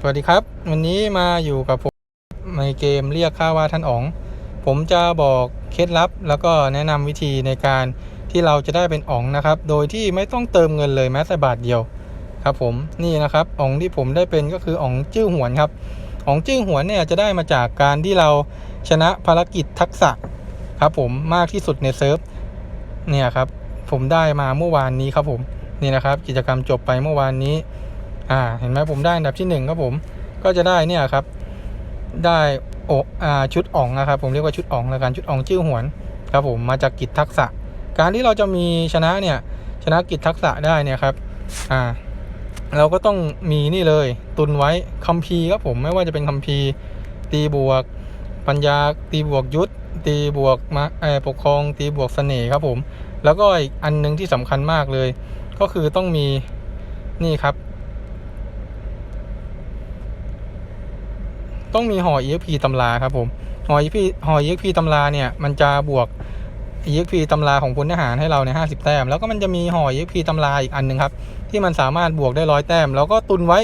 สวัสดีครับ วันนี้มาอยู่กับผมในเกมเรียกข้าว่าท่านอ๋อง ผมจะบอกเคล็ดลับ แล้วก็แนะนำวิธีในการที่เราจะได้เป็นอ๋องนะครับ โดยที่ไม่ต้องเติมเงินเลยแม้แต่บาทเดียวครับผมนี่นะครับอ๋องที่ผมได้เป็นก็คืออ๋องจื้อหวนครับอ๋องจื้อหวนเนี่ยจะได้มาจากการที่เราชนะภารกิจทักษะครับผมมากที่สุดในเซิร์ฟเนี่ยครับผมได้มาเมื่อวานนี้ครับผมนี่นะครับ กิจกรรมจบไปเมื่อวานนี้ อ่าเห็นไหมผมได้อันดับที่หนึ่งครับผมก็จะได้เนี่ยครับ ได้โออ่าชุดอ่องนะครับผมเรียกว่าชุดอ่องแล้วกันชุดอ่องชื่อหวนครับผมมาจากกิจทักษะ การที่เราจะมีชนะเนี่ยชนะกิจทักษะได้เนี่ยครับอ่าเราก็ต้องมีนี่เลยตุนไว้คัมภีร์ครับผมไม่ว่าจะเป็นคัมภีร์ตีบวกปัญญาตีบวกยุทธตีบวกมาเออปกครองตีบวกเสน่ห์ครับผม แล้วก็อีกอันหนึงที่สำคัญมากเลย ก็คือต้องมีนี่ครับ ต้องมีห่อ EXP ตำราครับผมห่อ EXP ห่อ EXP ตำราเนี่ยมันจะบวก EXP ตำราของพลทหารให้เราใน50 แต้ม แล้วก็มันจะมีห่อ EXP ตำราอีกอันหนึ่งครับ ที่มันสามารถบวกได้ร้อยแต้ม แล้วก็ตุนไว้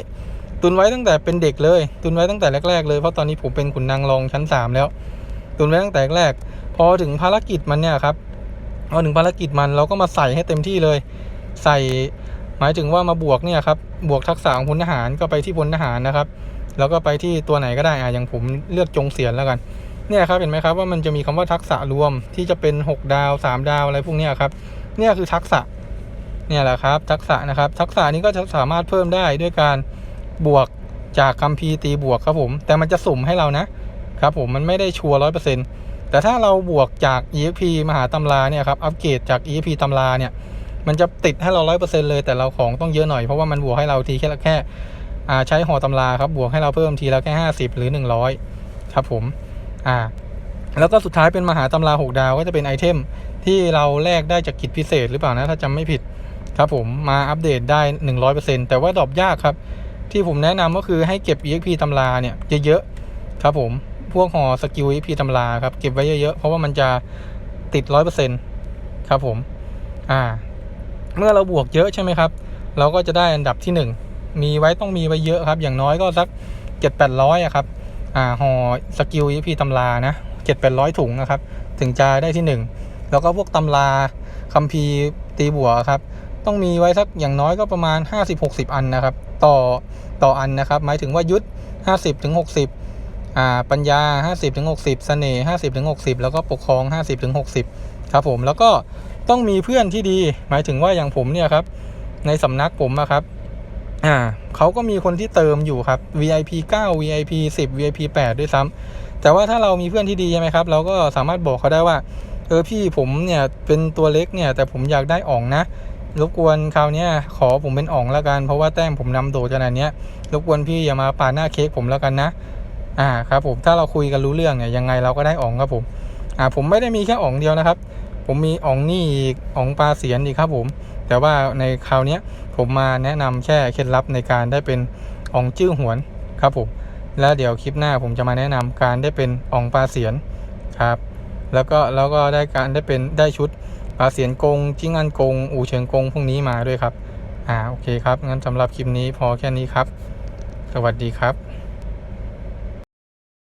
ตุนไว้ตั้งแต่เป็นเด็กเลย ตุนไว้ตั้งแต่แรก ๆ เลยเพราะตอนนี้ผมเป็นขุนนางรองชั้น 3 แล้ว ตุนไว้ตั้งแต่แรก พอถึงภารกิจมันเนี่ยครับพอถึงภารกิจมันเราก็มาใส่ให้เต็มที่เลย ใส่หมายถึงว่ามาบวกเนี่ยครับบวกทักษะของพลทหารก็ไปที่พลทหารนะครับ แล้วก็ไปที่ตัวไหนก็ได้อะอย่างผมเลือกจงเสียนแล้วกันเนี่ยครับเห็นไหมครับว่ามันจะมีคำว่าทักษะรวมที่จะเป็น 6 ดาว 3 ดาวอะไรพวกนี้ครับเนี่ยคือทักษะเนี่ยแหละครับทักษะนะครับทักษะนี้ก็จะสามารถเพิ่มได้ด้วยการบวกจากคัมภีร์ตีบวกครับผม แต่มันจะสุ่มให้เรานะครับผมมันไม่ได้ชัวร์ร้อยเปอร์เซ็นต์แต่ถ้าเราบวกจาก EXP มหาตำราเนี่ยครับอัปเกรดจาก EXP ตำราเนี่ยมันจะติดให้เราร้อยเปอร์เซ็นต์เลยแต่เราของต้องเยอะหน่อยเพราะว่ามันบวกให้เราทีแค่แค่ ใช้หอตำราครับบวกให้เราเพิ่มทีละแค่ห้าสิบหรือหนึ่งร้อยครับผมอ่าแล้วก็สุดท้ายเป็นมหาตำราหกดาวก็จะเป็นไอเทมที่เราแลกได้จากกิจพิเศษหรือเปล่านะถ้าจำไม่ผิดครับผมมาอัปเดตได้หนึ่งร้อยเปอร์เซ็นแต่ว่าดรอปยากครับ ที่ผมแนะนำก็คือให้เก็บ EXP ตำราเนี่ยเยอะๆครับผมพวกหอสกิล EXP ตำราครับเก็บไว้เยอะๆ เพราะว่ามันจะติดร้อยเปอร์เซ็นครับผมอ่าเมื่อเราบวกเยอะใช่ไหมครับ เราก็จะได้อันดับที่ 1 มีไว้ต้องมีไว้เยอะครับ อย่างน้อยก็สัก7 8 0 0อะครับ อ่าห่อสกิล EP ตำรานะ7 8 0 0ถุงนะครับ ถึงจะได้ที่1แล้วก็พวกตำราคัมภีร์ตีบัวครับ ต้องมีไว้สักอย่างน้อยก็ประมาณ 50-60 อันนะครับ ต่อต่ออันนะครับ หมายถึงว่ายุทธ50-60อ่าปัญญา 50-60เสน่ห์50-60แล้วก็ปกครอง 50-60ครับผมแล้วก็ต้องมีเพื่อนที่ดี หมายถึงว่าอย่างผมเนี่ยครับในสำนักผมอะครับ อ่าเขาก็มีคนที่เติมอยู่ครับ VIP 9 VIP 10 VIP 8 ด้วยซ้ำแต่ว่าถ้าเรามีเพื่อนที่ดีใช่ไหมครับ เราก็สามารถบอกเขาได้ว่า เออพี่ผมเนี่ยเป็นตัวเล็กเนี่ย แต่ผมอยากได้อ่องนะรบกวนคราวเนี้ยขอผมเป็นอ่องล้วกัน เพราะว่าแต้มผมนำโดดขนาดนี้ยรบกวนพี่อย่ามาปาหน้าเค้กผมแล้วกันนะ อ่าครับผมถ้าเราคุยกันรู้เรื่องเนี่ยยังไงเราก็ได้อ่องครับผม อ่าผมไม่ได้มีแค่อ่องเดียวนะครับ ผมมีอ่องนี่อีกอ่องปลาเสียนอีกครับผม แต่ว่าในคราวนี้ผมมาแนะนำแค่เคล็ดลับในการได้เป็นอ่องจื้อหวนครับผมแล้วเดี๋ยวคลิปหน้าผมจะมาแนะนำการได้เป็นอ่องปลาเสียนครับ แล้วก็แล้วก็ได้การได้เป็นได้ชุดปลาเสียนกงจิ้งอันกง อูเฉิงกงพวกนี้มาด้วยครับอ่าโอเคครับงั้นสำหรับคลิปนี้พอแค่นี้ครับ สวัสดีครับ